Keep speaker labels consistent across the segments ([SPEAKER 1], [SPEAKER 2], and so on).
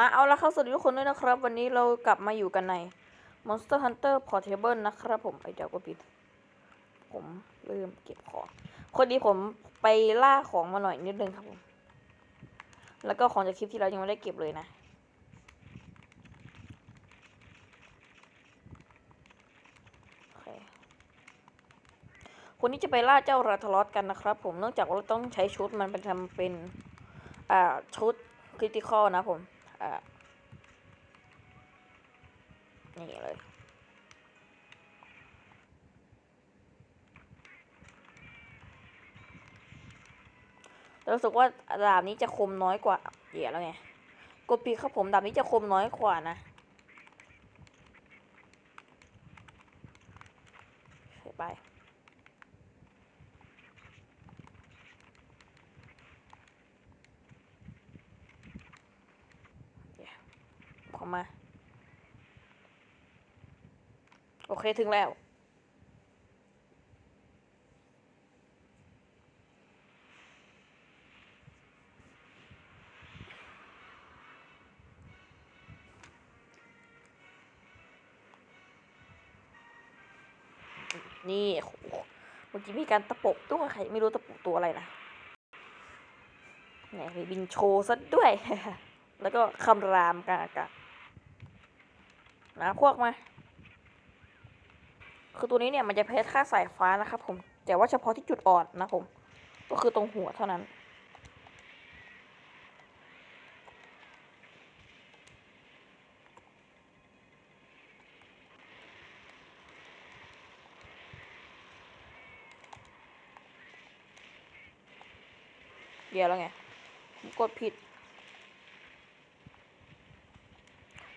[SPEAKER 1] มาเอาละครับสวัสดีทุกคนด้วยนะครับ วันนี้เรากลับมาอยู่กันใน Monster Hunter Portable นะครับผมไอเดี๋ยวก็ปิด ผมลืมเก็บของคนดีผมไปล่าของมาหน่อยนิดนึงครับผม แล้วก็ของจากคลิปที่เรายังไม่ได้เก็บเลยนะคคนนี้จะไปล่าเจ้าราทลอสกันนะครับผมเนื่องจากว่าเราต้องใช้ชุดมันเป็นทำเป็น อ่าชุดคริติคอลนะผม นี่เลยรู้สึกว่าดาบนี้จะคมน้อยกว่าเดี๋ยแล้วไงกดปีครับผมดาบนี้จะคมน้อยกว่านะไป เดี๋ยวเข้า มา โอเคถึงแล้ว นี่โอ้โหเมื่อกี้มีการตะปบตัวใครไม่รู้ตะปบตัวอะไรนะเนี่ยมีบินโชว์ซะด้วย แล้วก็คำรามกลางอากาศ นะพวกมา คือตัวนี้เนี่ยมันจะแพ้ค่าสายฟ้านะครับผม แต่ว่าเฉพาะที่จุดอ่อนนะผม ก็คือตรงหัวเท่านั้น เดี๋ยวแล้วไง ผมกดผิด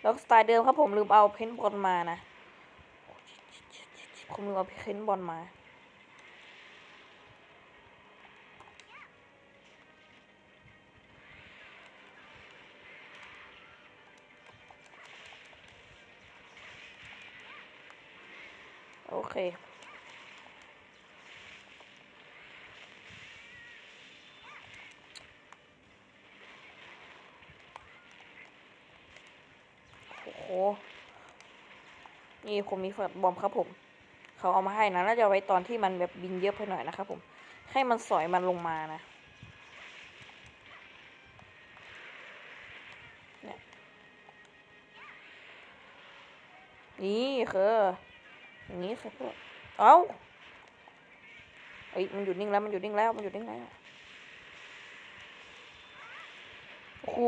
[SPEAKER 1] ล็อกสไตล์เดิมครับผมลืมเอาเพนบอลมานะ ผมลืมเอาเพนบอลมา โอเค โอ้โห นี่ผมมีแฟลชบอมครับผมเขาเอามาให้นะน่าจะไว้ตอนที่มันแบบบินเยอะไปหน่อยนะครับผม ให้มันสอยมันลงมานะนี่คืออย่างนี้คือเอ้าเอ้ยมันหยุดนิ่งแล้วมันหยุดนิ่งแล้วมันหยุดนิ่งแล้วโอ้โห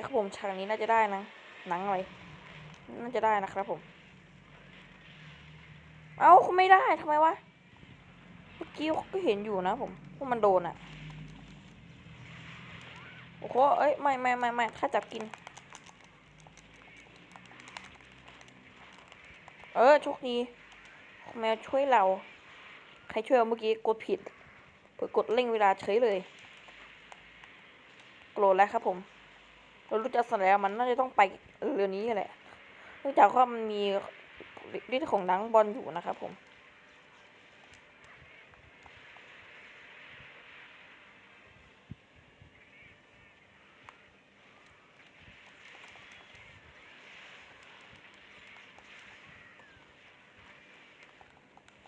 [SPEAKER 1] คครับผมฉากนี้น่าจะได้นะ หนังอะไร น่าจะได้นะครับผม เอ้าไม่ได้ทำไมวะ เมื่อกี้ก็เห็นอยู่นะผมว่ามันโดนอะโอ้โห เอ้ย ไม่ไม่ไม่ไม่ถ้าจับกิน เออโชคดีแมวช่วยเรา ใครช่วยเราเมื่อกี้กดผิดเผื่อกดเร่งเวลาเฉยเลย โกรธแล้วครับผม เรารู้จักสันแล้วมันน่าจะต้องไปเร็วนี้แหละเนื่องจากว่ามันมีฤทธิ์ของดังบอลอยู่นะครับผม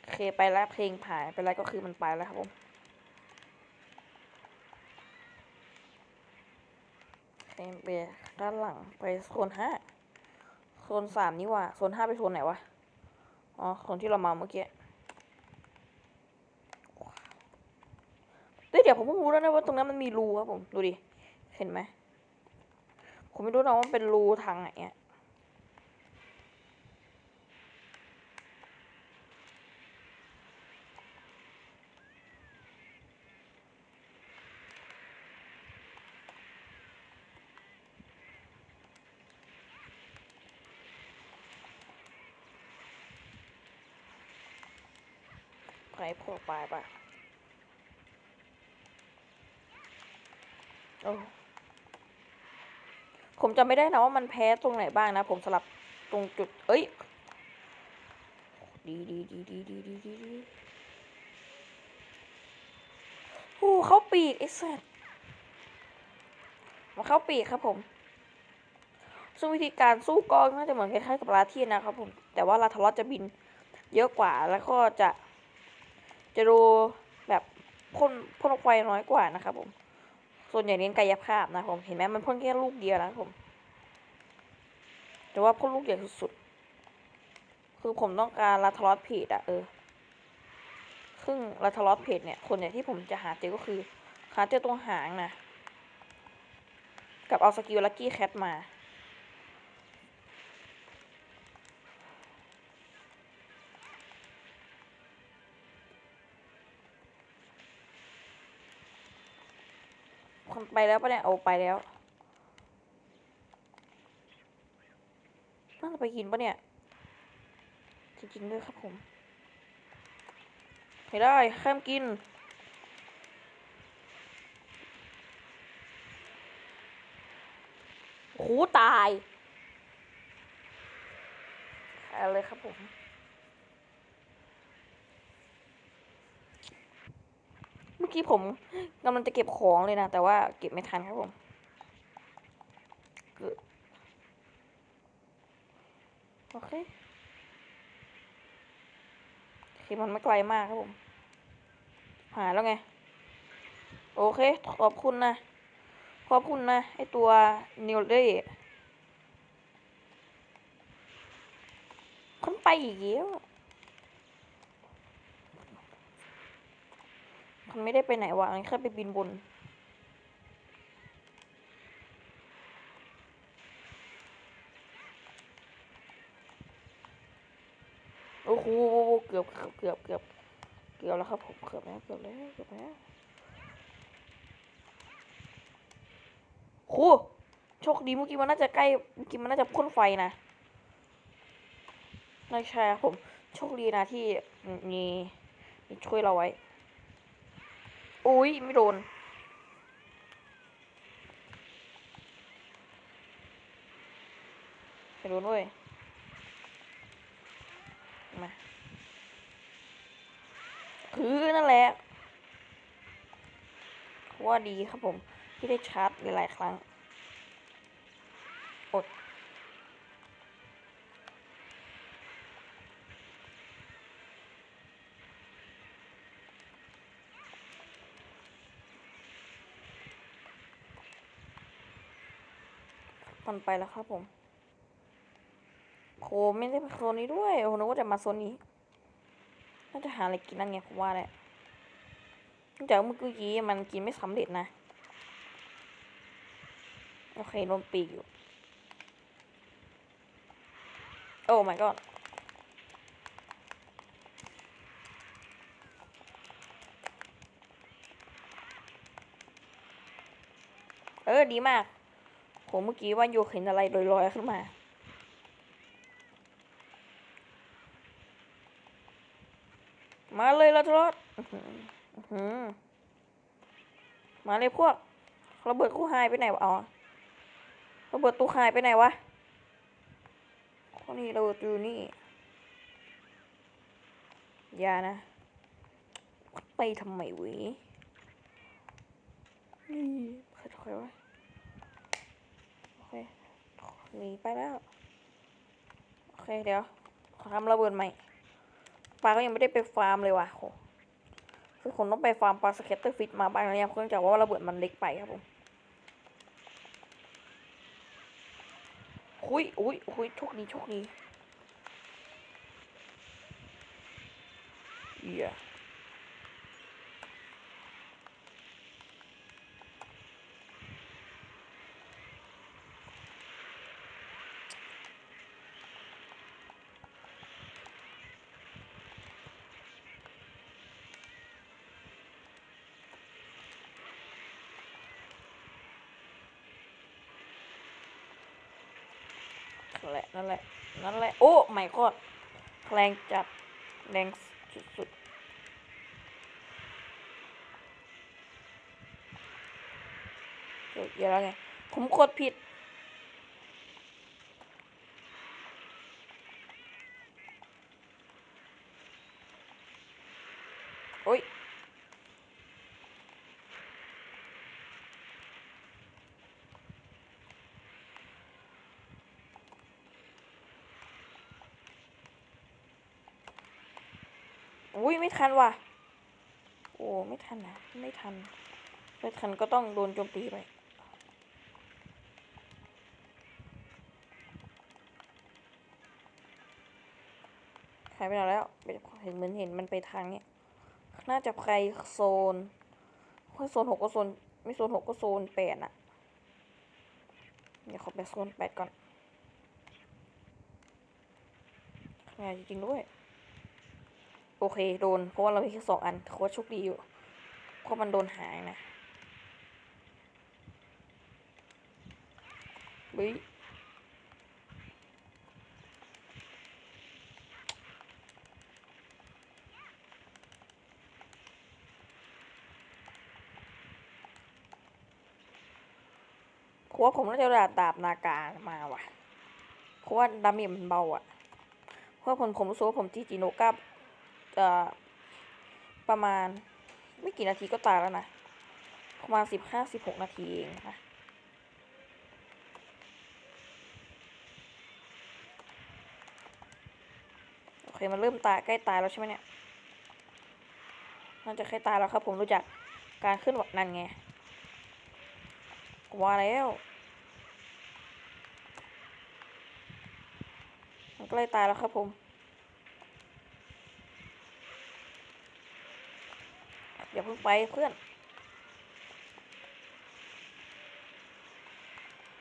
[SPEAKER 1] โอเคไปแล้วเพลงผ่านไปแล้วก็คือมันไปแล้วครับผม โอเค ไปด้านหลังไปโซนห้าโซนสามนี่ว่าโซนห้าไปโซนไหนวะ อ๋อโซนที่เรามาเมื่อกี้เดี๋ยวผมเพิ่งรู้แล้วนะว่าตรงนั้นมันมีรูครับผม ดูดิ เห็นไหม ผมไม่รู้นะว่าเป็นรูทางไหนอะ ใครพวกปลายปะโอ้ผมจำไม่ได้นะว่ามันแพ้ตรงไหนบ้างนะ ผมสลับตรงจุด เอ้ย ดีดีดีดีดีดีดีดีโอ้เข้าปีกไอ้สัสมาเข้าปีกครับผม ซึ่งวิธีการสู้ก็น่าจะเหมือนคล้ายๆกับลาเทียนนะครับผม แต่ว่าลาทารอสจะบินเยอะกว่าแล้วก็จะ จะดูแบบพ่นพ่นไฟน้อยกว่านะครับผม ส่วนใหญ่เน้นกายภาพนะผม เห็นไหมมันพ่นแค่ลูกเดียวนะผม แต่ว่าพ่นลูกใหญ่สุดๆ คือผมต้องการลาทรอสเพจอะเออ ซึ่งลาทรอสเพจเนี่ยคนใหญ่ที่ผมจะหาเจอก็คือหาเจอตรงหางนะ กับเอาสกิลลักกี้แคทมา คนไปแล้วปะเนี่ยเอาไปแล้วน่าจะไปกินปะเนี่ย จริงๆด้วยครับผมไม่ได้ข้ามกิน โอ้ตายอาเลยครับผม มื่อกี้ผมกำลังจะเก็บของเลยนะ แต่ว่าเก็บไม่ทันครับผมโอเคโอมันไม่ไกลมากครับผม หาแล้วไง โอเค ขอบคุณนะ ขอบคุณนะ ไอตัวนิวเล่คนไปอีกแล้ว มันไม่ได้ไปไหนวะมันแค่ไปบินบน โอ้โหเกือบเกือบเกือบเกือบเกือบแล้วครับผมเกือบแล้วเกือบแล้วเกือบแล้วโหโชคดีเมื่อกี้มันน่าจะใกล้เมื่อกี้มันน่าจะพ่นไฟนะไม่ใช่ครับผม โชคดีนะที่มีมีช่วยเราไว้ อุ้ยไม่โดน ไม่โดนเว้ย มาคือนั่นแหละ ว่าดีครับผม ที่ได้ชาร์จหลายๆครั้ง อด มันไปแล้วครับผมโคไม่ได้มาโซนนี้ด้วยโอ้โหนึกว่าจะมาโซนนี้น่าจะหาอะไรกินนั่นไงผมว่าแหละนองจากเมื่อกี้มันกินไม่สำเร็จนะ โอเคโดนปีกอยู่ โอ้ my god เออ ดีมาก ผมเมื่อกี้ว่าโยเห็นอะไรลอยๆขึ้นมามาเลยละทรอดมาเลยพวกระเบิดกูหายไปไหนวะ อ๋อระเบิดตู้หายไปไหนวะคนนี้เราอยู่นี่อย่านะ ไปทำไมวินี่ใครถอยวะ หนีไปแล้ว โอเค เดี๋ยว ขอทำระเบิดใหม่ปลาก็ยังไม่ได้ไปฟาร์มเลยว่ะโหคือผมต้องไปฟาร์มปลาสเก็ตเตอร์ฟิตมาบ้างแล้วเนี่ยเนื่องจากว่าระเบิดมันเล็กไปครับผมหุยอุ้ยหุยโชคดีโชคดีเหี้ย นั่นแหละ นั่นแหละ นั่นแหละ โอ้ไม่กอดแรงจัด แรงสุดๆเดี๋ยวแล้วไง ผมกดผิด อุ้ยไม่ทันว่ะ โอ้ไม่ทันนะไม่ทัน ไม่ทันก็ต้องโดนโจมตีไปหายไปไหนแล้วเห็นเหมือนเห็นมันไปทางเนี้ยน่าจะไปโซนเพรโซนหกก็โซน ไม่โซนหกก็โซนแปดอะเดี๋ยวขอไปโซนแปดก่อนงานจริงด้วย โอเคโดน เพราะว่าเรามีแค่สองอันโคตรโชคดีอยู่ เพราะมันโดนหายนะเฮ้ยพราะว่าผมน่าจะดาบดาบนาการมาว่ะเพราะว่าดาเมจมันเบาอะ เพราะว่าผมผมรู้สึกว่าผมจีจีโนก้าเอ่อ ประมาณไม่กี่นาทีก็ตายแล้วนะ ประมาณสิบห้าสิบหกนาทีเองนะโอเค มันเริ่มตายใกล้ตายแล้วใช่ไหมเนี่ยน่าจะใกล้ตายแล้วครับ ผมรู้จักการขึ้นหวนั่นไงว่าแล้วมันใกล้ตายแล้วครับผม อย่า เพิ่งไปเพื่อน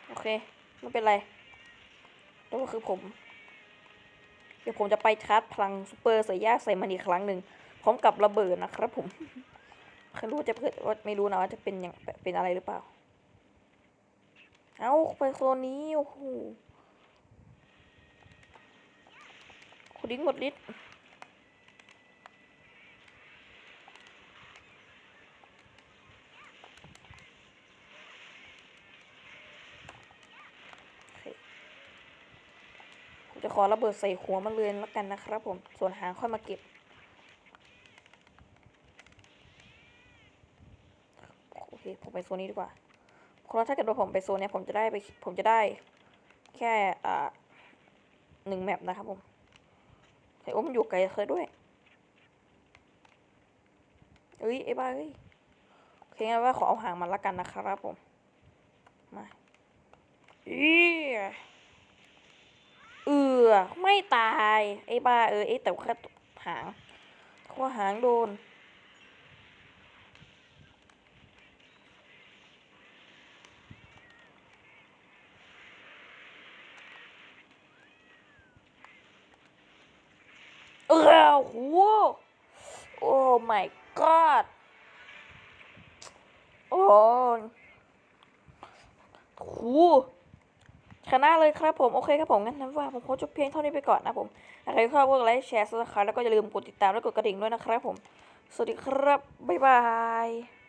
[SPEAKER 1] โอเค ไม่เป็นไรแต่ว่าคือผม เดี๋ยวผมจะไปชาร์จพลังซูเปอร์ใส่ยากใส่มันอีกครั้งหนึ่งพร้อมกับระเบิดนะครับผมใครรู้จะเกิดว่าไม่รู้นะว่าจะเป็นอย่างเป็นอะไรหรือเปล่า เอาไปโซนนี้ โอ้โหคุณดิ้งหมดฤทธิ์โอเคผม จะขอระเบิดใส่หัวมันเลยแล้วกันนะครับผม ส่วนหางค่อยมาเก็บ โอเค ผมไปโซนนี้ดีกว่าเพราะว่าถ้าเกิดว่าผมไปโซนเนี้ยผมจะได้ไปผมจะได้ แค่อ่าหนึ่งแมปนะครับผมเฮ้โอ้มันอยู่ไกลเคยด้วยเอ้ยไอ้บ้าเอ้ยโอเคงั้นว่าขอเอาหางมันละกันนะครับผม มาอี เออไม่ตายไอ้บ้าเออไอ้แต่ว่าแค่หางเพราะว่าหางโดน เออโหโอ้ my god โอ้โห ชนะเลยครับผม โอเคครับผมงั้นนั้นว่าผมขอจบเพียงเท่านี้ไปก่อนนะผมอะไรก็กดไลค์แชร์ซับสไครต์แล้วก็อย่าลืมกดติดตามและกดกระดิ่งด้วยนะครับผม สวัสดีครับ บ๊ายบาย